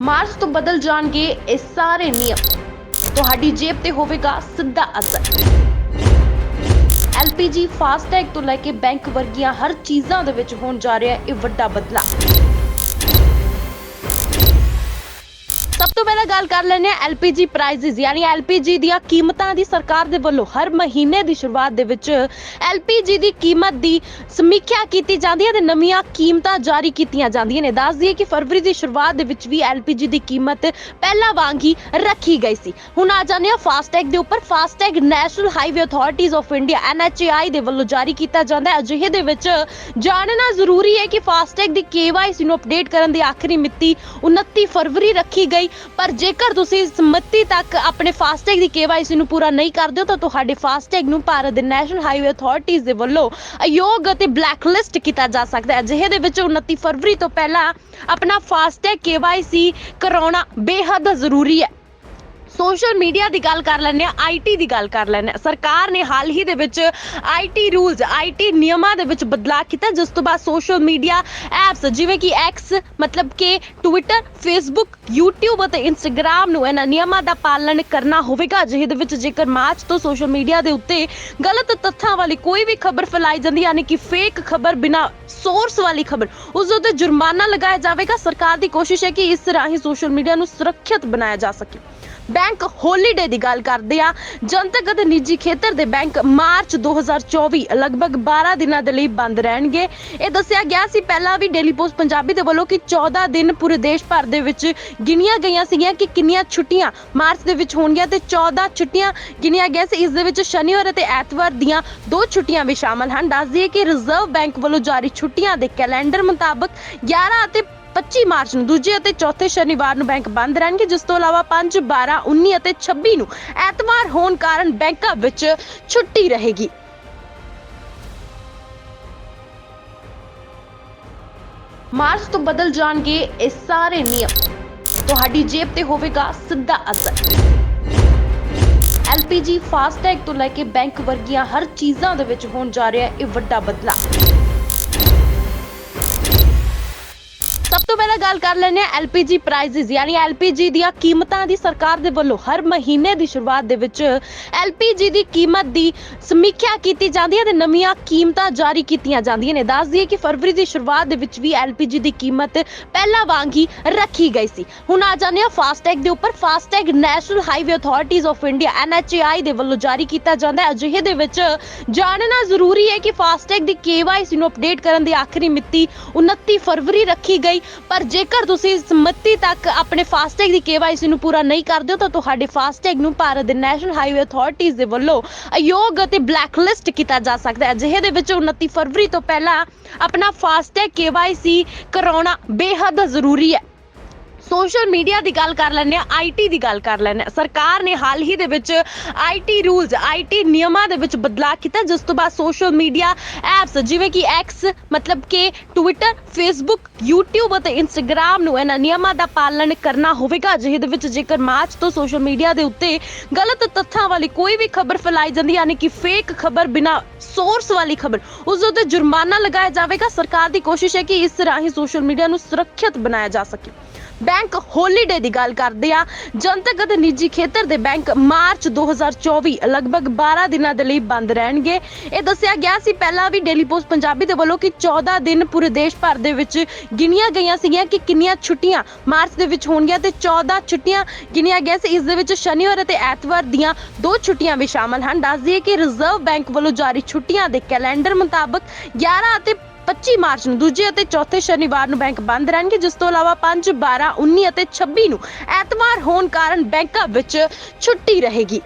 March ਤੋਂ ਬਦਲ ਜਾਣਗੇ ਇਹ ਸਾਰੇ ਨਿਯਮ। ਤੁਹਾਡੀ ਜੇਬ ਤੇ ਹੋਵੇਗਾ ਸਿੱਧਾ ਅਸਰ। ਐਲਪੀਜੀ, ਫਾਸਟੈਗ ਤੋਂ ਲੈ ਕੇ ਬੈਂਕ ਵਰਗੀਆਂ ਹਰ ਚੀਜ਼ਾਂ ਦੇ ਵਿੱਚ ਹੋਣ ਜਾ ਰਿਹਾ ਇਹ ਵੱਡਾ ਬਦਲਾਅ। ਸਭ ਤੋਂ ਪਹਿਲਾਂ ਗੱਲ ਕਰ ਲੈਂਦੇ ਹਾਂ ਐਲਪੀਜੀ ਪ੍ਰਾਈਸਿਸ ਯਾਨੀ ਐਲਪੀਜੀ ਦੀਆਂ ਕੀਮਤਾਂ ਦੀ ਸਰਕਾਰ ਦੇ ਵੱਲੋਂ ਹਰ ਮਹੀਨੇ ਦੀ ਸ਼ੁਰੂਆਤ ਦੇ ਵਿੱਚ ਐਲਪੀਜੀ ਦੀ ਕੀਮਤ ਦੀ ਸਮੀਖਿਆ ਕੀਤੀ ਜਾਂਦੀ ਹੈ ਤੇ ਨਵੀਆਂ ਕੀਮਤਾਂ ਜਾਰੀ ਕੀਤੀਆਂ ਜਾਂਦੀਆਂ ਨੇ। ਦੱਸ ਦਈਏ ਕਿ ਫਰਵਰੀ ਦੀ ਸ਼ੁਰੂਆਤ ਦੇ ਵਿੱਚ ਵੀ ਐਲਪੀਜੀ ਦੀ ਕੀਮਤ ਪਹਿਲਾਂ ਵਾਂਗ ਹੀ ਰੱਖੀ ਗਈ ਸੀ। ਹੁਣ ਆ ਜਾਂਦੇ ਹਾਂ ਫਾਸਟੈਗ ਦੇ ਉੱਪਰ। FASTag national highway authorities of India NHAI ਦੇ ਵੱਲੋਂ ਜਾਰੀ ਕੀਤਾ ਜਾਂਦਾ ਹੈ। ਅਜਿਹੇ ਦੇ ਵਿੱਚ ਜਾਣਨਾ ਜ਼ਰੂਰੀ ਹੈ ਕਿ ਫਾਸਟੈਗ ਦੀ ਕੇਵਾਈਸੀ ਨੂੰ ਅਪਡੇਟ ਕਰਨ ਦੀ ਆਖਰੀ ਮਿਤੀ 29 ਫਰਵਰੀ ਰੱਖੀ ਗਈ ਪਰ ਜੇਕਰ ਤੁਸੀਂ ਇਸ ਮਿਤੀ ਤੱਕ ਆਪਣੇ ਫਾਸਟੈਗ ਦੀ ਕੇਵਾਈਸੀ ਨੂੰ ਪੂਰਾ ਨਹੀਂ ਕਰਦੇ ਹੋ, ਤਾਂ ਤੁਹਾਡੇ ਫਾਸਟੈਗ ਨੂੰ ਭਾਰਤ ਦੇ ਨੈਸ਼ਨਲ ਹਾਈਵੇ ਅਥਾਰਟੀਜ਼ ਦੇ ਵੱਲੋਂ ਅਯੋਗ ਅਤੇ ਬਲੈਕਲਿਸਟ ਕੀਤਾ ਜਾ ਸਕਦਾ ਹੈ। ਅਜਿਹੇ ਦੇ ਵਿੱਚ 29 ਫਰਵਰੀ ਤੋਂ ਪਹਿਲਾਂ ਆਪਣਾ ਫਾਸਟੈਗ ਕੇਵਾਈਸੀ ਕਰਾਉਣਾ ਬੇਹੱਦ ਜ਼ਰੂਰੀ ਹੈ। ਸੋਸ਼ਲ ਮੀਡੀਆ ਦੀ ਗੱਲ ਕਰ ਲੈਂਦੇ ਆ ਆਈਟੀ ਦੀ ਗੱਲ ਕਰ ਲੈਂਦੇ ਆ ਸਰਕਾਰ ਨੇ ਹਾਲ ਹੀ ਦੇ ਵਿੱਚ ਆਈਟੀ ਰੂਲਸ ਆਈਟੀ ਨਿਯਮਾਂ ਦੇ ਵਿੱਚ ਬਦਲਾਅ ਕੀਤਾ, ਜਿਸ ਤੋਂ ਬਾਅਦ ਸੋਸ਼ਲ ਮੀਡੀਆ ਐਪਸ ਜਿਵੇਂ ਕਿ ਐਕਸ ਮਤਲਬ ਕਿ ਟਵਿੱਟਰ ਫੇਸਬੁੱਕ YouTube ਅਤੇ ਇੰਸਟਾਗ੍ਰam ਨੂੰ ਇਹਨਾਂ ਨਿਯਮਾਂ ਦਾ ਪਾਲਣ ਕਰਨਾ ਹੋਵੇਗਾ। ਜਿਹਦੇ ਵਿੱਚ ਜੇਕਰ ਮਾਰਚ ਤੋਂ ਸੋਸ਼ਲ ਮੀਡੀਆ ਦੇ ਉੱਤੇ ਗਲਤ ਤੱਥਾਂ ਵਾਲੀ ਕੋਈ ਵੀ ਖਬਰ ਫੈਲਾਈ ਜਾਂਦੀ, ਯਾਨੀ ਕਿ ਫੇਕ ਖਬਰ ਬਿਨਾ ਸੋਰਸ ਵਾਲੀ ਖਬਰ, ਉਸ ਉੱਤੇ ਜੁਰਮਾਨਾ ਲਗਾਇਆ ਜਾਵੇਗਾ। ਸਰਕਾਰ ਦੀ ਕੋਸ਼ਿਸ਼ ਹੈ ਕਿ ਇਸ ਰਾਹੀਂ ਸੋਸ਼ਲ ਮੀਡੀਆ ਨੂੰ ਸੁਰੱਖਿਅਤ ਬਣਾਇਆ ਜਾ ਸਕੇ। ਬੈਂਕ ਹੋਲੀਡੇ ਦੀ ਗੱਲ ਕਰਦੇ ਆ ਜਨਤਕ ਅਤੇ ਨਿੱਜੀ ਖੇਤਰ ਦੇ ਬੈਂਕ ਮਾਰਚ 2024 ਲਗਭਗ 12 ਦਿਨਾਂ ਦੇ ਲਈ ਬੰਦ ਰਹਿਣਗੇ। ਇਹ ਦੱਸਿਆ ਗਿਆ ਸੀ ਪਹਿਲਾਂ ਵੀ ਡੇਲੀ ਪੋਸਟ ਪੰਜਾਬੀ ਦੇ ਵੱਲੋਂ ਕਿ 14 ਦਿਨ ਪੂਰੇ ਦੇਸ਼ ਭਰ ਦੇ ਵਿੱਚ ਗਿਣੀਆਂ ਗਈਆਂ ਸੀਗੀਆਂ ਕਿ ਕਿੰਨੀਆਂ ਛੁੱਟੀਆਂ ਮਾਰਚ ਦੇ ਵਿੱਚ ਹੋਣਗੀਆਂ ਤੇ 14 ਛੁੱਟੀਆਂ ਗਿਣੀਆਂ ਗਈਆਂ ਸੀ। ਇਸ ਦੇ ਵਿੱਚ ਸ਼ਨੀਵਾਰ ਅਤੇ ਐਤਵਾਰ ਦੀਆਂ ਦੋ ਛੁੱਟੀਆਂ ਵੀ ਸ਼ਾਮਲ ਹਨ। ਦੱਸ ਦਈਏ ਕਿ ਰਿਜ਼ਰਵ ਬੈਂਕ ਵੱਲੋਂ ਜਾਰੀ ਛੁੱਟੀਆਂ ਦੇ ਕੈਲੰਡਰ ਮੁਤਾਬਕ 11 ਅਤੇ 25 ਮਾਰਚ ਨੂੰ, ਦੂਜੇ ਅਤੇ ਚੌਥੇ ਸ਼ਨੀਵਾਰ ਨੂੰ ਬੈਂਕ ਬੰਦ ਰਹਿਣਗੇ, ਜਿਸ ਤੋਂ ਇਲਾਵਾ 5 12 19 ਅਤੇ 26 ਨੂੰ ਐਤਵਾਰ ਹੋਣ ਕਾਰਨ ਬੈਂਕਾਂ ਵਿੱਚ ਛੁੱਟੀ ਰਹੇਗੀ। ਮਾਰਚ ਤੋਂ ਬਦਲ ਜਾਣਗੇ ਇਹ ਸਾਰੇ ਨਿਯਮ। ਤੁਹਾਡੀ ਜੇਬ ਤੇ ਹੋਵੇਗਾ ਸਿੱਧਾ ਅਸਰ। ਐਲਪੀਜੀ, ਫਾਸਟੈਗ ਤੋਂ ਲੈ ਕੇ ਬੈਂਕ ਵਰਗੀਆਂ ਹਰ ਚੀਜ਼ਾਂ ਦੇ ਵਿੱਚ ਹੋਣ ਜਾ ਰਿਹਾ ਇਹ ਵੱਡਾ ਬਦਲਾਅ। ਤੋਂ ਪਹਿਲਾਂ ਗੱਲ ਕਰ ਲੈਂਦੇ ਹਾਂ ਐਲਪੀਜੀ ਪ੍ਰਾਈਸਿਸ ਯਾਨੀ ਐਲਪੀਜੀ ਦੀਆਂ ਕੀਮਤਾਂ ਦੀ ਸਰਕਾਰ ਦੇ ਵੱਲੋਂ ਹਰ ਮਹੀਨੇ ਦੀ ਸ਼ੁਰੂਆਤ ਦੇ ਵਿੱਚ ਐਲਪੀਜੀ ਦੀ ਕੀਮਤ ਦੀ ਸਮੀਖਿਆ ਕੀਤੀ ਜਾਂਦੀ ਹੈ ਤੇ ਨਵੀਆਂ ਕੀਮਤਾਂ ਜਾਰੀ ਕੀਤੀਆਂ ਜਾਂਦੀਆਂ ਨੇ। ਦੱਸ ਦਈਏ ਕਿ ਫਰਵਰੀ ਦੀ ਸ਼ੁਰੂਆਤ ਦੇ ਵਿੱਚ ਵੀ ਐਲਪੀਜੀ ਦੀ ਕੀਮਤ ਪਹਿਲਾਂ ਵਾਂਗ ਹੀ ਰੱਖੀ ਗਈ ਸੀ। ਹੁਣ ਆ ਜਾਂਦੇ ਹਾਂ ਫਾਸਟੈਗ ਦੇ ਉੱਪਰ। FASTag national highway authorities of India NHAI ਦੇ ਵੱਲੋਂ ਜਾਰੀ ਕੀਤਾ ਜਾਂਦਾ ਹੈ। ਅਜਿਹੇ ਦੇ ਵਿੱਚ ਜਾਣਨਾ ਜ਼ਰੂਰੀ ਹੈ ਕਿ ਫਾਸਟੈਗ ਦੀ ਕੇਵਾਈਸੀ ਨੂੰ ਅਪਡੇਟ ਕਰਨ ਦੀ ਆਖਰੀ ਮਿਤੀ 29 ਫਰਵਰੀ ਰੱਖੀ ਗਈ। ਪਰ ਜੇਕਰ ਤੁਸੀਂ ਇਸ ਤੱਕ ਆਪਣੇ ਫਾਸਟੈਗ ਦੀ ਕੇਵਾਈਸੀ ਨੂੰ ਪੂਰਾ ਨਹੀਂ ਕਰਦੇ ਹੋ, ਤਾਂ ਤੁਹਾਡੇ ਫਾਸਟੈਗ ਨੂੰ ਭਾਰਤ ਦੇ ਨੈਸ਼ਨਲ ਹਾਈਵੇ ਅਥਾਰਟੀਜ਼ ਦੇ ਵੱਲੋਂ ਅਯੋਗ ਅਤੇ ਬਲੈਕਲਿਸਟ ਕੀਤਾ ਜਾ ਸਕਦਾ ਹੈ। ਅਜਿਹੇ ਦੇ ਵਿੱਚ 29 ਫਰਵਰੀ ਤੋਂ ਪਹਿਲਾਂ ਆਪਣਾ ਫਾਸਟੈਗ ਕੇਵਾਈਸੀ ਕਰਾਉਣਾ ਬੇਹੱਦ ਜ਼ਰੂਰੀ ਹੈ। ਸੋਸ਼ਲ ਮੀਡੀਆ ਦੀ ਗੱਲ ਕਰ ਲੈਂਦੇ ਆ ਆਈਟੀ ਦੀ ਗੱਲ ਕਰ ਲੈਂਦੇ ਆ ਸਰਕਾਰ ਨੇ ਹਾਲ ਹੀ ਦੇ ਵਿੱਚ ਆਈਟੀ ਰੂਲਸ ਆਈਟੀ ਨਿਯਮਾਂ ਦੇ ਵਿੱਚ ਬਦਲਾਅ ਕੀਤਾ, ਜਿਸ ਤੋਂ ਬਾਅਦ ਸੋਸ਼ਲ ਮੀਡੀਆ ਐਪਸ ਜਿਵੇਂ ਕਿ ਐਕਸ ਮਤਲਬ ਕਿ ਟਵਿੱਟਰ ਫੇਸਬੁੱਕ YouTube ਅਤੇ ਇੰਸਟਾਗ੍ਰam ਨੂੰ ਇਹਨਾਂ ਨਿਯਮਾਂ ਦਾ ਪਾਲਣ ਕਰਨਾ ਹੋਵੇਗਾ। ਜਿਹਦੇ ਵਿੱਚ ਜੇਕਰ ਮਾਰਚ ਤੋਂ ਸੋਸ਼ਲ ਮੀਡੀਆ ਦੇ ਉੱਤੇ ਗਲਤ ਤੱਥਾਂ ਵਾਲੀ ਕੋਈ ਵੀ ਖਬਰ ਫੈਲਾਈ ਜਾਂਦੀ, ਯਾਨੀ ਕਿ ਫੇਕ ਖਬਰ ਬਿਨਾ ਸੋਰਸ ਵਾਲੀ ਖਬਰ, ਉਸ ਉੱਤੇ ਜੁਰਮਾਨਾ ਲਗਾਇਆ ਜਾਵੇਗਾ। ਸਰਕਾਰ ਦੀ ਕੋਸ਼ਿਸ਼ ਹੈ ਕਿ ਇਸ ਰਾਹੀਂ ਸੋਸ਼ਲ ਮੀਡੀਆ ਨੂੰ ਸੁਰੱਖਿਅਤ ਬਣਾਇਆ ਜਾ ਸਕੇ। ਬੈਂਕ ਹੋਲੀਡੇ ਦੀ ਗੱਲ ਕਰਦੇ ਆ ਜਨਤਕ ਅਤੇ ਨਿੱਜੀ ਖੇਤਰ ਦੇ ਬੈਂਕ ਮਾਰਚ 2024 ਲਗਭਗ 12 ਦਿਨਾਂ ਦੇ ਲਈ ਬੰਦ ਰਹਿਣਗੇ। ਇਹ ਦੱਸਿਆ ਗਿਆ ਸੀ, ਪਹਿਲਾਂ ਵੀ ਡੇਲੀ ਪੋਸਟ ਪੰਜਾਬੀ ਦੇ ਵੱਲੋਂ ਕਿ 14 ਦਿਨ ਪੂਰੇ ਦੇਸ਼ ਭਰ ਦੇ ਵਿੱਚ ਗਿਣੀਆਂ ਗਈਆਂ ਸੀਗੀਆਂ ਕਿ ਕਿੰਨੀਆਂ ਛੁੱਟੀਆਂ ਮਾਰਚ ਦੇ ਵਿੱਚ ਹੋਣਗੀਆਂ ਤੇ 14 ਛੁੱਟੀਆਂ ਗਿਣੀਆਂ ਗਈਆਂ ਸੀ। ਇਸ ਦੇ ਵਿੱਚ ਸ਼ਨੀਵਾਰ ਅਤੇ ਐਤਵਾਰ ਦੀਆਂ ਦੋ ਛੁੱਟੀਆਂ ਵੀ ਸ਼ਾਮਲ ਹਨ। ਦੱਸ ਦਈਏ ਕਿ ਰਿਜ਼ਰਵ ਬੈਂਕ ਵੱਲੋਂ ਜਾਰੀ ਛੁੱਟੀਆਂ ਦੇ ਕੈਲੰਡਰ ਮੁਤਾਬਕ 11 ਅਤੇ 25 ਮਾਰਚ ਨੂੰ ਦੂਜੇ ਅਤੇ ਚੌਥੇ ਸ਼ਨੀਵਾਰ ਨੂੰ ਬੈਂਕ ਬੰਦ ਰਹਿਣਗੇ, ਜਿਸ ਤੋਂ ਇਲਾਵਾ 5 12 19 ਅਤੇ 26 ਨੂੰ ਐਤਵਾਰ ਹੋਣ ਕਾਰਨ ਬੈਂਕਾਂ ਵਿੱਚ ਛੁੱਟੀ ਰਹੇਗੀ।